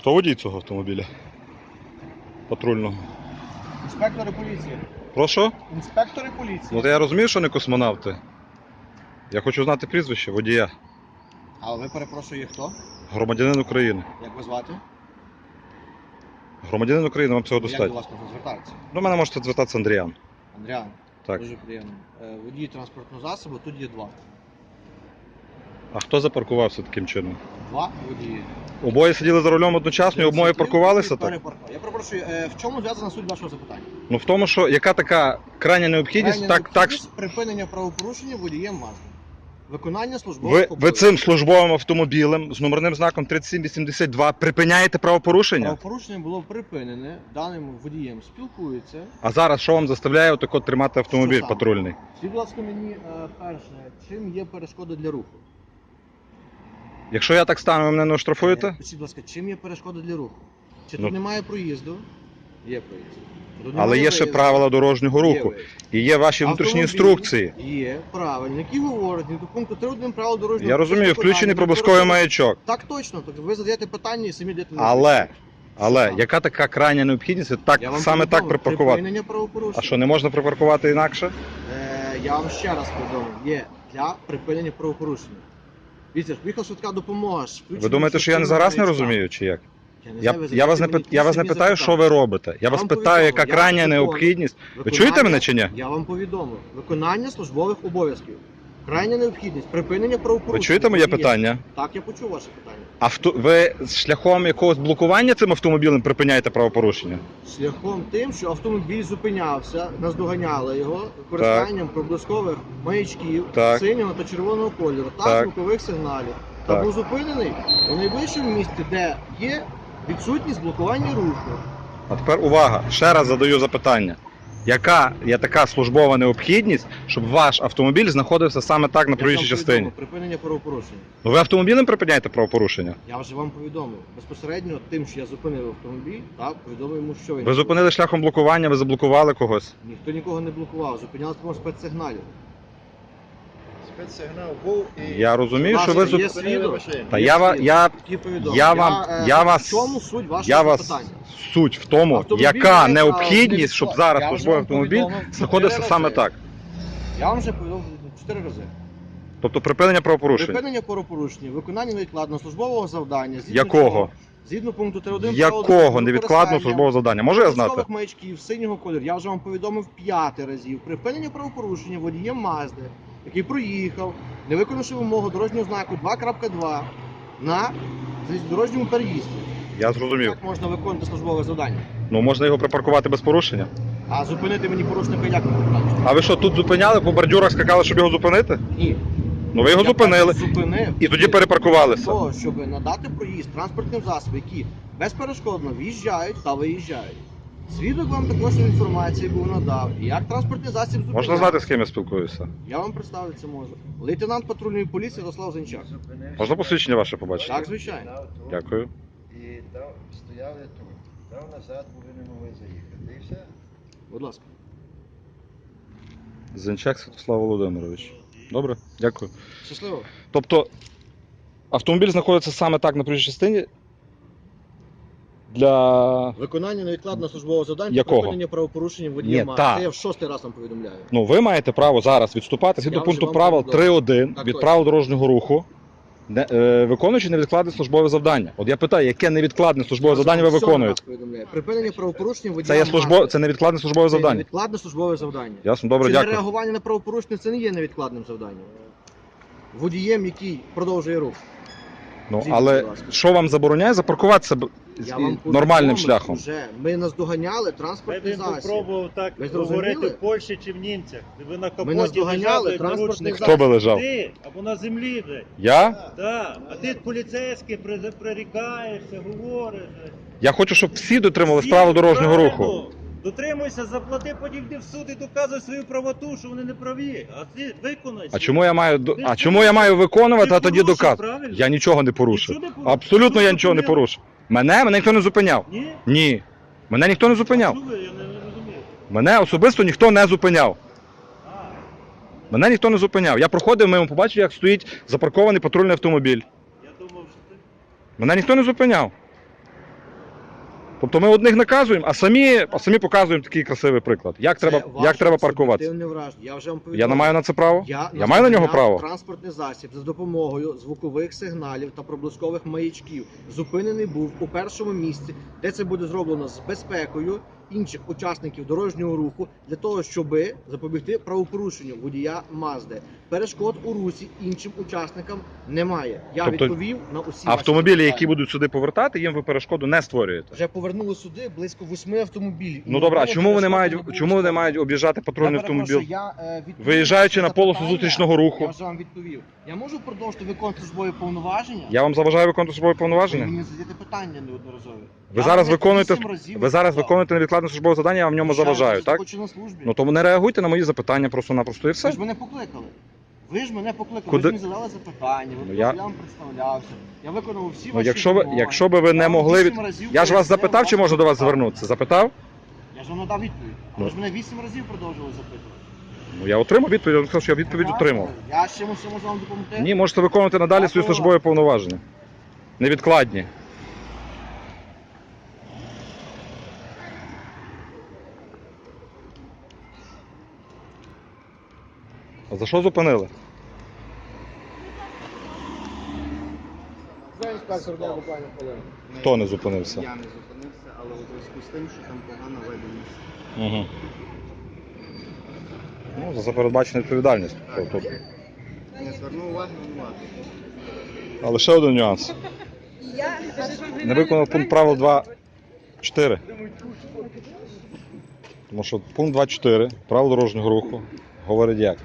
Хто водій цього автомобіля? Патрульного. Інспектори поліції. Прошу? Інспектори поліції. Ну то я розумію, що не космонавти. Я хочу знати прізвище водія. А ви перепрошую, хто? Громадянин України. Як ви звати? Громадянин України, вам цього Як до достатньо. вас можна звертатися? До мене можете звертатися Андріан. Андріан, Так. дуже приємно. Е, Водій транспортного засобу, тут є два. А хто запаркувався таким чином? Два водії. Обоє сиділи за рулем одночасно і обоє паркувалися так? Я перепрошую, е, в чому зв'язана суть вашого запитання? Ну в тому, що яка така крайня необхідність, Крайня так, так необхідність припинення правопорушення водієм Мазди. Виконання ви, службових ви цим службовим автомобілем з номерним знаком 3782 припиняєте правопорушення? Правопорушення було припинене, даним водієм спілкується. А зараз що вам заставляє отако тримати автомобіль Що саме? патрульний? Скажіть, будь ласка, мені е, перше, чим є перешкода для руху? Якщо я так стану, ви мене не Е, оштрафуєте? Скажіть, будь ласка, чим є перешкода для руху? Чи Ну. тут немає проїзду? Є проїзд. Тут Але немає є ще виїзду? правила дорожнього Є руху. виїзд. І є ваші внутрішні Автомобіль інструкції. Є правильно, які говорять до пункту 3.1 правил дорожнього Я розумію, включений питання, перешкоди- маячок. Так точно, так ви задаєте питання і самі йдете на Але, відповідь. але яка така крайня необхідність так, Я вам саме так повідомив, припаркувати? Припинення правопорушення. А що, не можна припаркувати інакше? Е, я вам ще раз повідомив, є для припинення правопорушення. Дивіться, приїхала швидка допомога. Ви думаєте, що я не зараз не розумію, чи як? Я, не Я, знаю, ви я, вас не, пит- я вас не питаю, що ви робите. Я вас питаю, яка крайня необхідність. необхідність. Ви чуєте мене чи ні? Я вам повідомив. Виконання службових обов'язків. Крайня необхідність, припинення правопорушення. Ви чуєте моє Є. питання? Так, я почув ваше питання. Авто... Ви шляхом якогось блокування цим автомобілем припиняєте правопорушення? Шляхом тим, що автомобіль зупинявся, наздоганяли його використанням проблискових маячків Так. синього та червоного кольору та Так. звукових сигналів. Та Так. був зупинений у найближчому місці, де є відсутність блокування руху. А тепер увага, ще раз задаю запитання. Яка є така службова необхідність, щоб ваш автомобіль знаходився саме так на проїжджій частині? Припинення правопорушення. Ну ви автомобілем припиняєте правопорушення? Я вже вам повідомив. Безпосередньо тим, що я зупинив автомобіль, так, повідомив йому, що він. Ви зупинили шляхом блокування, ви заблокували когось. Ніхто нікого не блокував, зупинялися тому спецсигналів. Я розумію, що ви зуп... Та я, ва- я, я вам- е, я вас- В чому суть вашого я вас суть в тому, Автомобіль яка не необхідність, відклад- щоб я зараз вже службовий вам автомобіль повідомив знаходився чотири саме рази. так. Я вам вже повідомив чотири рази. Тобто припинення правопорушень. Припинення правопорушення, виконання невідкладного службового завдання. Згідно Якого? Згідно пункту 3.1 Якого невідкладного службового завдання? Можу я знати? Маячків синього кольору. Я вже вам повідомив п'яти разів. Припинення правопорушення водієм Мазди, який проїхав, не виконавши вимогу дорожнього знаку 2.2 на дорожньому переїзді. Я зрозумів. Як можна виконувати службове завдання? Ну можна його припаркувати без порушення. А зупинити мені порушника як не можна? А ви що, тут зупиняли, по бордюрах скакали, щоб його зупинити? Ні. Ну ви його Я зупинили Зупинив. і тоді перепаркувалися. Того, щоб надати проїзд транспортним засобам, які безперешкодно в'їжджають та виїжджають. Свідок вам також інформацію був надав. Як транспортний засіб зупиняв. Можна знати, з ким я спілкуюся? Я вам представити це можу. Лейтенант патрульної поліції Ярослав Зенчак. Можна посвідчення ваше побачити? Так, звичайно. Дякую. І дав, стояли тут. Дав назад, бо ви не могли заїхати. І все. Будь ласка. Зенчак Святослав Володимирович. Добре, дякую. Щасливо. Тобто автомобіль знаходиться саме так на проїжджій частині для. Виконання невідкладного службового завдання Якого? припинення правопорушення водієм. Ні, та. Це я в шостий раз вам повідомляю. Ну, ви маєте право зараз відступати згідно Я пункту правил повідомив. 3.1 Так від точно. правил дорожнього руху, не, е, виконуючи невідкладне службове завдання. От я питаю, яке невідкладне службове завдання ви виконуєте? повідомляю. Припинення правопорушення водієм. Це є службо... це невідкладне службове Це завдання. невідкладне службове завдання. Ясно, добре, Чи дякую. реагування на правопорушення це не є невідкладним завданням. Водієм, який продовжує рух. Ну, Звідси, але будь ласка. що вам забороняє запаркуватися б- Я вам нормальним шляхом? Вже. Ми наздоганяли Хай транспортний він засіб. попробував так Ви зрозуміли? говорити в Польщі чи в німцях. Ви на капоті наздоганяли лежали, транспортний наручник. засіб. Хто би лежав? Ти або на землі вже. Я? Так. А ти поліцейський при- прирікаєшся, говориш. Я хочу, щоб всі дотримувались правил дорожнього руху. Дотримуйся, заплати, потім йди в суд і доказуй свою правоту, що вони не праві. А ти виконай. А чому я маю до- Ти а ж чому я маю виконувати, Ти а тоді порушив, доказувати? правильно? Я нічого не порушив. Нічого не порушив. Абсолютно я нічого не зупинили? порушив. Мене мене ніхто не зупиняв. Ні? Ні. Мене ніхто не зупиняв. Я не розумію. Мене особисто ніхто не зупиняв. А, Мене ніхто не зупиняв. Я проходив мимо, побачив, як стоїть запаркований патрульний автомобіль. я думав, що ти... Мене ніхто не зупиняв. Тобто ми одних наказуємо, а самі, а самі показуємо такий красивий приклад. Як Це треба, як треба паркуватися. Я вже вам Я не маю на це право? Я, Я маю на нього право? Транспортний засіб за допомогою звукових сигналів та проблискових маячків зупинений був у першому місці, де це буде зроблено з безпекою інших учасників дорожнього руху для того, щоб запобігти правопорушенню водія Мазди. Перешкод у русі іншим учасникам немає. Я Тобто відповів на усі ваші Автомобілі, які будуть сюди повертати, їм ви перешкоду не створюєте. вже повернули сюди близько восьми автомобілів. Ну добре, а чому вони мають не чому вони мають об'їжджати патрульний Я автомобіль? я, е, Виїжджаючи на полосу зустрічного руху. Я вже вам відповів. Я можу продовжити виконувати службові повноваження? Я вам заважаю виконувати службові Ви повноваження? мені задаєте питання неодноразові. Ви Я зараз виконуєте ви зараз відповідав. Виконуєте службове завдання, я вам в ньому Звичайно, заважаю, так? хочу на службі. Ну тому не реагуйте на мої запитання просто-напросто і все. Ви ж мене покликали. Ви ж мене покликали, Куди? ви ж мені задали запитання, ви Ну, я... я- вам представлявся. Я виконав всі Ну ваші якщо ви, вимоги. якщо би ви не вам могли від разів я ж вас пояснив запитав, чи можна до вас запитання. звернутися? Запитав? Я ж вам надав відповідь. Ну. Ви ж мене вісім разів продовжували запитувати. Ну я отримав відповідь, я вам сказав, що я відповідь отримав. Я ще можу можу вам допомогти? Ні, можете виконувати надалі свої службові повноваження. Невідкладні. А за що зупинили? Зараз інспектор дня буквально хвилину. Хто не зупинився? Я не зупинився, але у зв'язку з тим, що там погана видимість. Угу. Ну, за передбачену відповідальність. Тобто. Не звернув уваги, винувати. Але ще один нюанс. Не виконав пункт правил 2.4. Тому що пункт 2.4 правил дорожнього руху говорить як?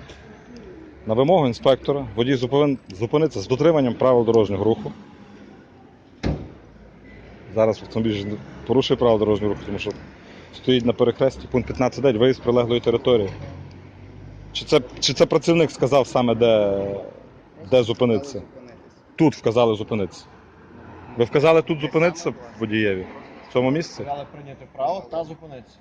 На вимогу інспектора водій зупин... зупиниться з дотриманням правил дорожнього руху. Зараз автомобіль порушує правила дорожнього руху, тому що стоїть на перехресті пункт 15.9 виїзд з прилеглої території. Чи це, чи це працівник сказав саме, де, де зупинитися? Зупинитися. Тут вказали зупинитися. Ви вказали тут зупинитися водієві? В цьому місці? Сказали прийняти право та зупинитися.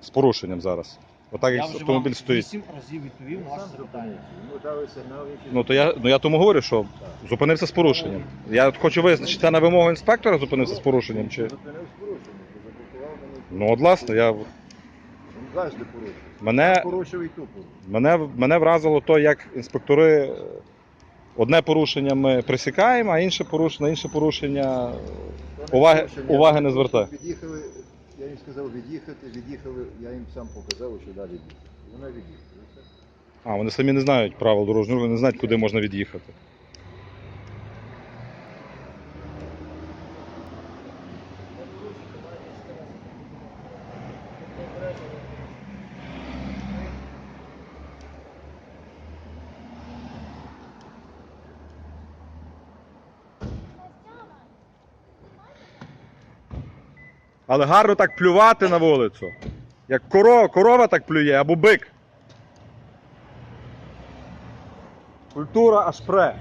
З порушенням зараз. Отак Я як вже автомобіль вам стоїть. разів відповів на ваше запитання. Ну, дали сигнал, який... Ну то я, ну я тому говорю, що зупинився з порушенням. Я от хочу визначити, це на вимогу інспектора зупинився з порушенням чи. Зупинив з порушенням, то заблокував мене. Ну от власне, я Він завжди порушив. мене, Порушив і тупо. мене, мене вразило то, як інспектори е, одне порушення ми присікаємо, а інше порушення, інше порушення. Уваги- уваги не звертає. Від'їхали, я їм сказав від'їхати, від'їхали, я їм сам показав, що далі їхати. Вона від'їхала. і все. А, вони самі не знають правил дорожнього руху, не знають, куди можна від'їхати. Але гарно так плювати на вулицю. Як корова, корова так плює або бик. Культура аж пре.